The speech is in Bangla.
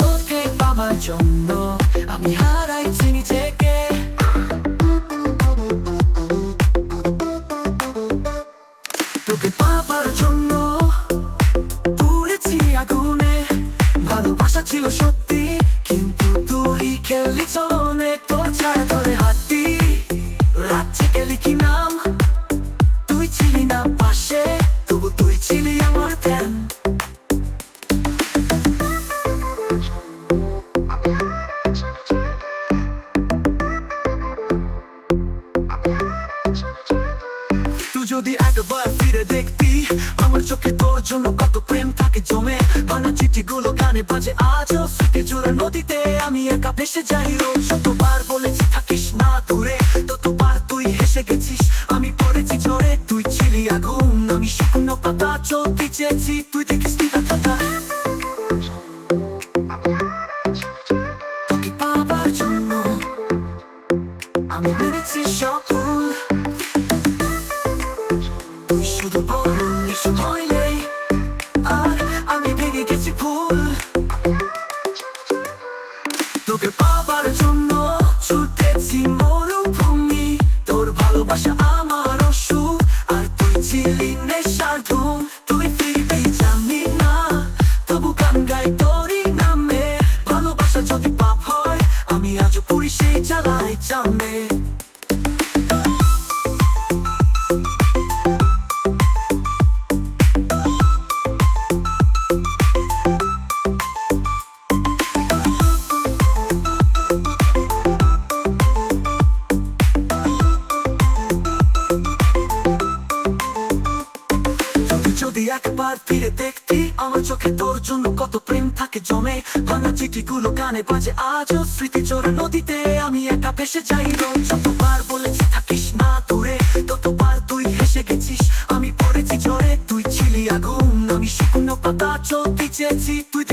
তোকে পাবার জন্য আমি হারাইছি নিজেকে তোকে পাবার জন্য পুড়েছি আগুনে ভালোবাসা ছিল সত্যি কিন্তু ছিলি আমার ধ্যান যদি ফিরে দেখতি, আমার চোখে তোর জন্য কত প্রেম থাকে জমে। বানা চিঠিগুলো কানে বাজে, আজও স্মৃতি জোড়া নদীতে আমি একা ভেসে যাই। রোজ শতবার বলেছি থাকিস না দূরে। আমি শুকনো পাতা চলতে চেয়েছি, তুই দেখিস নি কথা তোকে পাবার জন্য আমি মেরেছি সব ভুল তুই শুধু বললি সময় নেই আর আমি ভেঙে গেছি ভুল। তোকে পাবার জন্য যদি একবার ফিরে দেখতি, আমার চোখে তোর জন্য কত প্রেম থাকে জমে। ভাঙা চিঠিগুলো কানে বাজে, আজও স্মৃতি চোরা নদীতে আমি একা ভেসে যাই রোজ। যতবার বলেছি থাকিস না দূরে, ততবার তুই হেসে গেছিস। আমি পড়েছি জ্বরে, তুই ছিলি আগুন, আমি শুকনো পাতা চলতে চেয়েছি। তুই